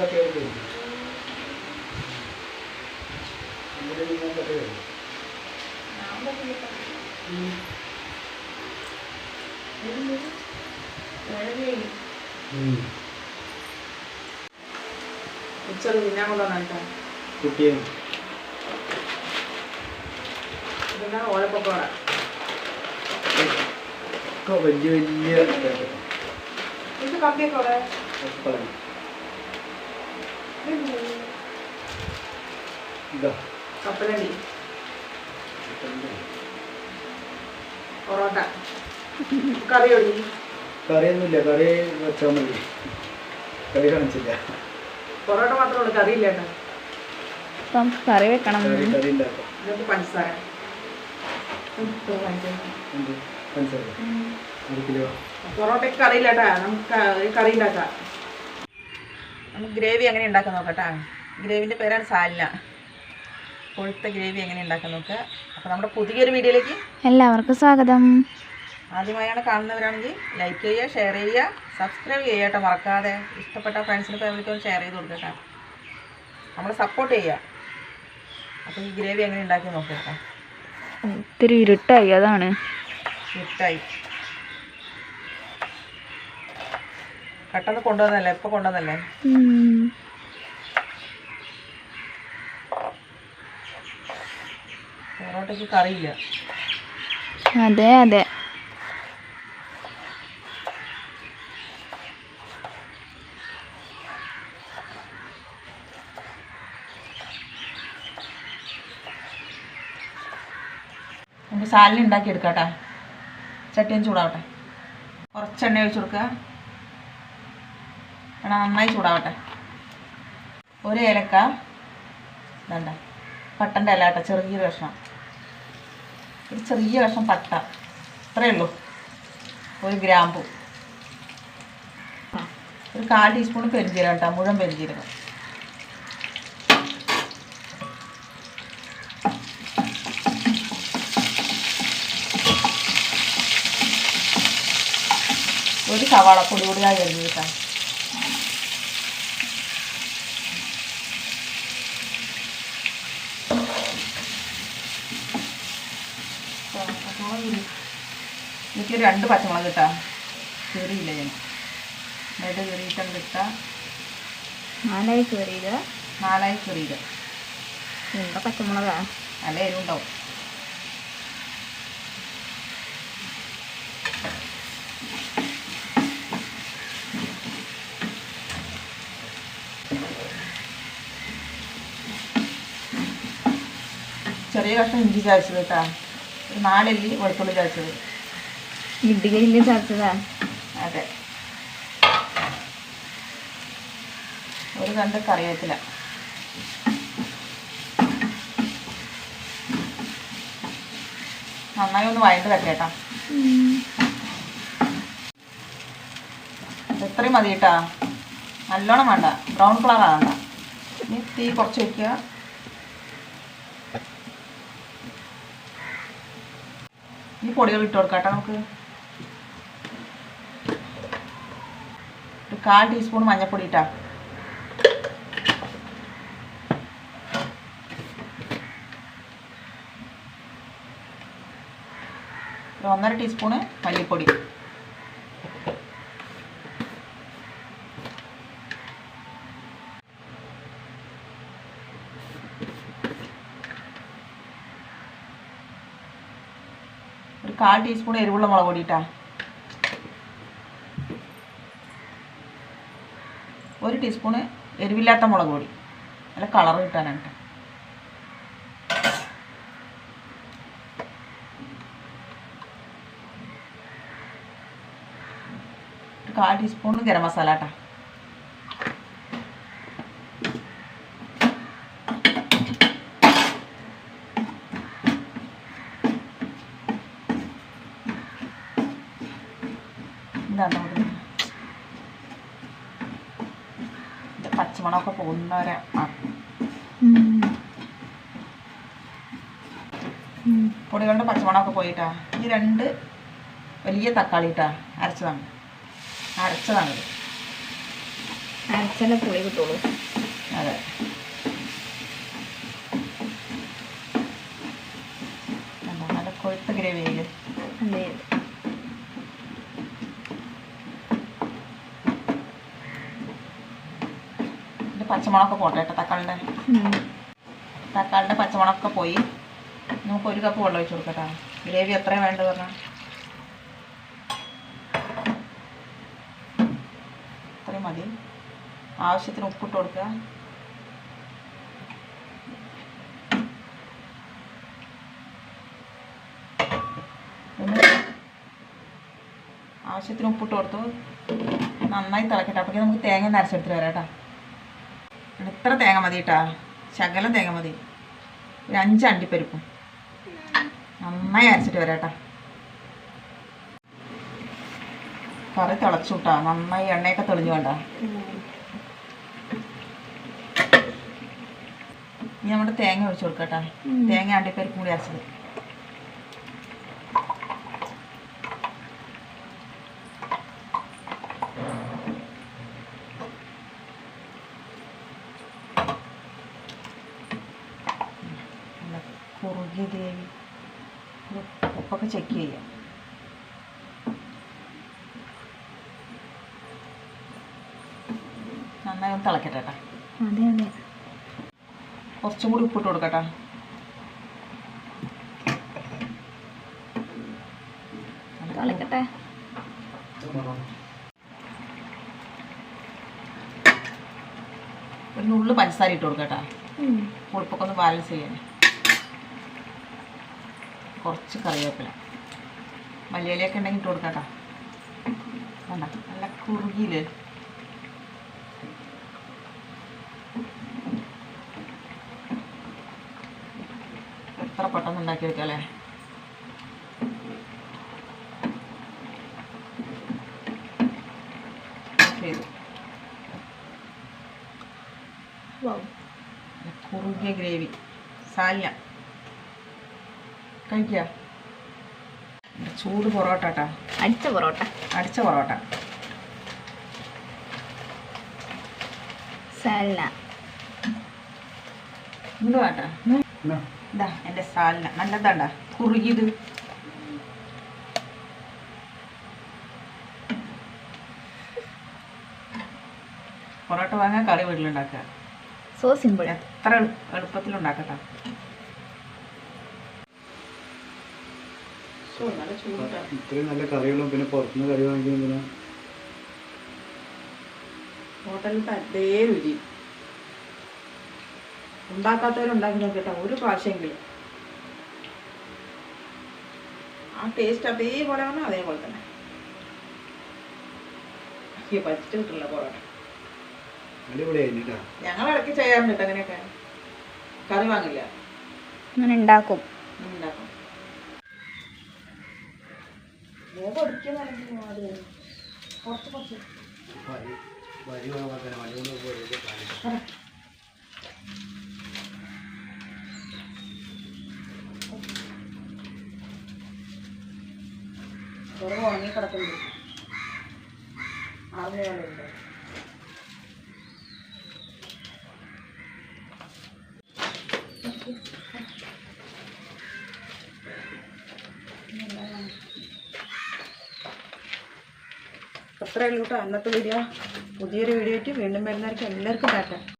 ഉണ്ട്. ഉം. ഉം. ഉച്ചയ്ക്ക് തിന്നാൻ കൊണ്ടുവന്നിട്ടാ കുട്ടിയെ ഓലപ്പക്കോട വലിയ വലിയ ഇത് കമ്പിയൊക്കെ കപ്പലണ്ടി. പൊറോട്ട. കറി ഒടി കറിയൊന്നുമില്ല കറി വെച്ചാൽ മതി. കറി കാണിച്ചില്ല. പൊറോട്ട മാത്രമേ ഉള്ളൂ കറി ഇല്ല അപ്പം കറി വെക്കണം. കറി ഇതൊക്കെ പഞ്ചസാര. പഞ്ചസാര. എന്ത് കിലോ. പൊറോട്ടയ്ക്ക് കറി ഇല്ലട്ടാ. നമുക്ക് കറി ഉണ്ടാക്കാം. നമുക്ക് ഗ്രേവി അങ്ങനെ ഉണ്ടാക്കാൻ നോക്കട്ടാ ഗ്രേവിന്റെ പേരാണ് സാലിന കൊഴുത്ത ഗ്രേവി എങ്ങനെ ഉണ്ടാക്കാൻ നോക്കുക? അപ്പോൾ നമ്മുടെ പുതിയൊരു വീഡിയോയിലേക്ക് എല്ലാവർക്കും സ്വാഗതം. ആദ്യമായാണ് കാണുന്നവരാണെങ്കിൽ ലൈക്ക് ചെയ്യുക ഷെയർ ചെയ്യുക സബ്സ്ക്രൈബ് ചെയ്യുക കേട്ടോ. മറക്കാതെ ഇഷ്ടപ്പെട്ട ഫ്രണ്ട്സിന് ഫാമിലിക്കും ഷെയർ ചെയ്ത് കൊടുക്കുക നമ്മൾ സപ്പോർട്ട് ചെയ്യുക. അപ്പോൾ ഈ ഗ്രേവി എങ്ങനെ ഉണ്ടാക്കി നോക്കുക ഒത്തിരി ഇരുട്ടായി അതാണ്. ഇരുട്ടായി. പെട്ടെന്ന് കൊണ്ടുവന്നല്ലേ? ഇപ്പൊ കൊണ്ടുവന്നല്ലേ? പൊറോട്ടയ്ക്ക് കറിയില്ല. അതെ അതെ. നമുക്ക് സാലിന് ഉണ്ടാക്കി എടുക്കാട്ടെ. കേട്ടോ ചട്ടിയും ചൂടാവട്ടെ. കുറച്ച് എണ്ണ ഒഴിച്ച് കൊടുക്കുക. എണ്ണ നന്നായി ചൂടാവട്ടെ. ഒരു ഏലക്ക വേണ്ട പട്ടന്റെ ഇല കേട്ടോ ചെറിയൊരു കഷ്ണം. ഒരു ചെറിയ കഷ്ണം പട്ട. അത്രയേ ഉള്ളൂ. ഒരു ഗ്രാമ്പു. ഒരു കാൽ ടീസ്പൂൺ പെരിഞ്ചീരകം കേട്ടോ. മുഴുവൻ പെരിഞ്ചീരകം ഒരു സവാള പൊടി പൊടിയായി എഴുതി കേട്ടോ എനിക്ക് രണ്ട് പച്ചമുളക് കിട്ടാ. കീറിയില്ല ഞാൻ. രണ്ട് കീറിയിട്ടം കിട്ടാ നാലായി കയറിയത് നാലായി കീറിയത് എന്താ പച്ചമുളകാ? നല്ല എരിവുണ്ടാവും. ചെറിയ കഷ്ണം ഇഞ്ചി ചായച്ചത് കേട്ടാ ഒരു നാലല്ലി വെളുത്തുള്ളി ചതച്ചത്. ഇടുകയിൽ ചതച്ചതാ? അതെ. ഒരു കണ്ട് കറിവേപ്പില. നന്നായി ഒന്ന് വഴണ്ട് വെക്കേട്ടാ എത്രയും മതി കേട്ടാ നല്ലോണം വേണ്ട. ബ്രൗൺ കളർ ആകണ്ട ഇനി തീ കുറച്ച് വെക്കുക. ഈ പൊടികൾ ഇട്ട് കൊടുക്കാം നമുക്ക്. ഒരു കാൽ ടീസ്പൂൺ മഞ്ഞൾപ്പൊടി ഇട്ടാ. ഒരു ഒന്നര ടീസ്പൂണ് മല്ലിപ്പൊടി. കാൽ ടീസ്പൂൺ എരിവുള്ള മുളക് പൊടിയിട്ടാ ഒരു ടീസ്പൂണ് എരിവില്ലാത്ത മുളക് പൊടി. നല്ല കളർ കിട്ടാനാണ് ട്ടോ. കാൽ ടീസ്പൂൺ ഗരം മസാല കേട്ടോ പച്ചമണമൊക്കെ പോകുന്നവരെ പൊടികളുടെ പച്ചമണമൊക്കെ പോയിട്ടാ. ഈ രണ്ട് വലിയ തക്കാളി ഇട്ടാ അരച്ചതാണ്. അരച്ചതാണ് അരച്ചെ അരച്ചല്ല പുളി കിട്ടുള്ളൂ. അതെ? നല്ല കൊഴുത്ത ഗ്രേവിയിൽ അതെ ഇത് പച്ചമുളകൊക്കെ പോട്ടെ കേട്ടോ തക്കാളിന്റെ. തക്കാളിന്റെ പച്ചമുളകൊക്കെ പോയി. നമുക്ക് ഒരു കപ്പ് വെള്ളം ഒഴിച്ച് കൊടുക്കട്ടോ. ഗ്രേവി എത്രയാണ് വേണ്ടത് പറഞ്ഞാൽ അത്രയും മതി. ആവശ്യത്തിന് ഉപ്പിട്ട് കൊടുക്കുക. ആവശ്യത്തിന് ഉപ്പിട്ട് കൊടുത്തു. നന്നായി തിളക്കട്ടെ. അപ്പോഴേക്കും നമുക്ക് തേങ്ങ നരച്ചെടുത്തിട്ട് വരാം കേട്ടോ. ഇത്ര തേങ്ങ മതി കേട്ടാ ശകലം തേങ്ങ മതി. ഒരു അഞ്ച് അണ്ടിപ്പരിപ്പും. നന്നായി അരച്ചിട്ട് വരാട്ടാ. കറി തിളച്ചു കിട്ടാ നന്നായി എണ്ണയൊക്കെ തെളിഞ്ഞു വേണ്ട. ഇനി നമ്മുടെ തേങ്ങ ഒഴിച്ചു കൊടുക്കട്ടാ. തേങ്ങ അണ്ടിപ്പരിപ്പും കൂടി അരച്ചത് നല്ല ഇത് ഉപ്പൊക്കെ ചെക്ക് ചെയ്യാം. നന്നായി ഒന്ന് തിളക്കട്ടെ കേട്ടോ അതെ അതെ. കുറച്ചും കൂടി ഉപ്പിട്ട് കൊടുക്കട്ടെ തിളക്കട്ടെ. ഒരു നുള്ളു പഞ്ചസാര ഇട്ട് കൊടുക്കട്ടെ ഉം. പുളിപ്പൊക്കെ ഒന്ന് ബാലൻസ് ചെയ്യാൻ. കുറച്ച് കറിവേപ്പില. മലയാളിയൊക്കെ ഉണ്ടെങ്കിൽ ഇട്ട് കൊടുക്കട്ടോ. കേട്ടോ നല്ല കുറുകിയിൽ എത്ര പെട്ടെന്ന് ഉണ്ടാക്കി വെക്കാം അല്ലേ? ചെയ്തു കുറുകിയ ഗ്രേവി. സാല്യ കഴിക്കുക. ചൂട് പൊറോട്ട കേട്ടോ. അടിച്ച പൊറോട്ട. അടിച്ച പൊറോട്ട. സാലന ഇങ്ങോട്ട് എന്നാ? ഇതാ എന്റെ സാലിന നല്ലതാണ്ട. കുറുകിയത്. പൊറോട്ട വാങ്ങാൻ കറി വീട്ടിലുണ്ടാക്കുക. സോ സിമ്പിൾ എത്ര എളു- എളുപ്പത്തിലുണ്ടാക്കട്ടെ നല്ല ചൂടാ ഇത്രയും നല്ല കറികളും പിന്നെ പുറത്തുനിന്ന് കറി വാങ്ങിക്കുമ്പോൾ പിന്നെ ഹോട്ടലിലത്തെ അതേ രുചി. ഉണ്ടാക്കാത്തവരുണ്ടാക്കി നോക്കിട്ടോ ഒരു പ്രാവശ്യമെങ്കിലും. ആ ടേസ്റ്റ് അതേപോലെ വന്നാൽ അതേപോലെ തന്നെ. അയ്യോ പച്ചിട്ട് കിട്ടില്ല പൊറോട്ട. ഞങ്ങൾ ഇടയ്ക്ക് ചെയ്യാറുണ്ട് അങ്ങനെയൊക്കെ കറി വാങ്ങില്ല. അങ്ങനെ ഉണ്ടാക്കും. ഉണ്ടാക്കും. വേഗം ഒടിക്കുന്നല്ലെങ്കിൽ അത് കുറച്ച് കുറച്ച് കുറവ് ഉണങ്ങി കിടക്കുന്നുണ്ട്. ആറിന് വേണ്ടിയുണ്ട് അത്രയേ കേട്ടോ. അന്നത്തെ വീഡിയോ പുതിയൊരു വീഡിയോ ആയിട്ട് വീണ്ടും വരുന്നവർക്ക് എല്ലാവർക്കും ടാറ്റ.